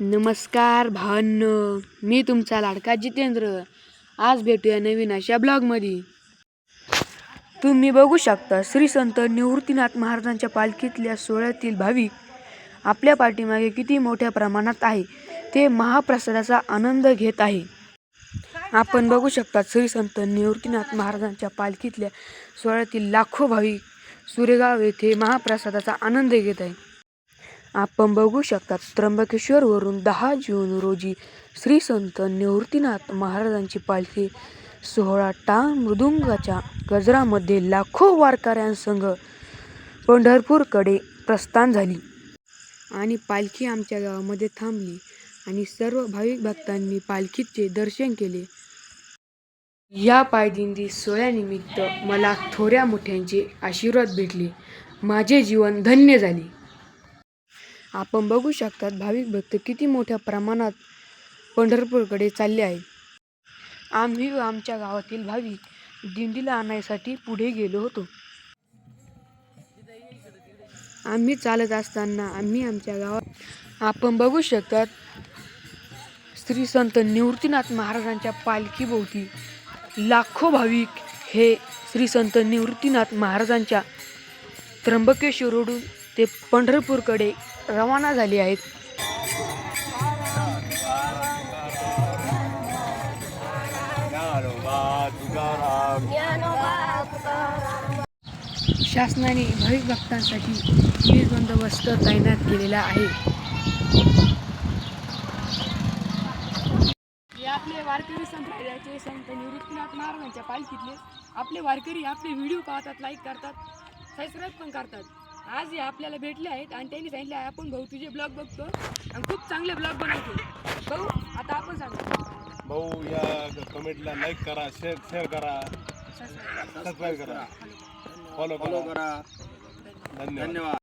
नमस्कार भावांनो मी तुमचा लाडका जितेंद्र. आज भेटूया नवीन अशा ब्लॉगमध्ये. तुम्ही बघू शकता श्री संत निवृत्तीनाथ महाराजांच्या पालखीतल्या सोहळ्यातील भाविक आपल्या पाठीमागे किती मोठ्या प्रमाणात आहे ते महाप्रसादाचा आनंद घेत आहे. आपण बघू शकता श्री संत निवृत्तीनाथ महाराजांच्या पालखीतल्या सोहळ्यातील लाखो भाविक सुरेगाव येथे महाप्रसादाचा आनंद घेत आहे. आपण बघू शकता त्र्यंबकेश्वरवरून दहा जून रोजी श्री संत निवृत्तीनाथ महाराजांची पालखी सोहळा टा मृदुंगाच्या गजरामध्ये लाखो वारकऱ्यांसंग पंढरपूरकडे प्रस्थान झाली. आणि पालखी आमच्या गावामध्ये थांबली आणि सर्व भाविक भक्तांनी पालखीचे दर्शन केले. या पायदिंडी सोहळ्यानिमित्त मला थोड्या मोठ्यांचे आशीर्वाद भेटले. माझे जीवन धन्य झाले. आपण बघू शकतात भाविक भक्त किती मोठ्या प्रमाणात पंढरपूरकडे चालले आहे आम्ही व आमच्या गावातील भाविक दिंडीला आणायसाठी पुढे गेलो होतो. आम्ही चालत असताना आम्ही आमच्या गावात आपण बघू शकतात श्री संत निवृत्तीनाथ महाराजांच्या पालखीभोवती लाखो भाविक हे श्री संत निवृत्तीनाथ महाराजांच्या त्र्यंबकेश्वरडून ते पंढरपूरकडे रवाना झाले आहेत. शासनाने भाविक भक्तांसाठी वीज बंदोबस्त तैनात केलेला आहे. आपले वारकरी संप्रदायाचे संत निवृत्तीनाथ महाराजांच्या पालखीतले. आपले वारकरी आपले व्हिडिओ पाहतात लाईक करतात सबस्क्राईब पण करतात. आज हे आपल्याला भेटले आहेत आणि त्यांनी सांगितले आहे आपण भाऊ तुझे ब्लॉग बघतो आणि खूप चांगले ब्लॉग बनवतो. भाऊ आता आपण सांगतो भाऊ या कमेंटला लाईक करा शेअर शेअर करा. सबस्क्राईब करा. फॉलो फॉलो करा करा. धन्यवाद. धन्यवाद.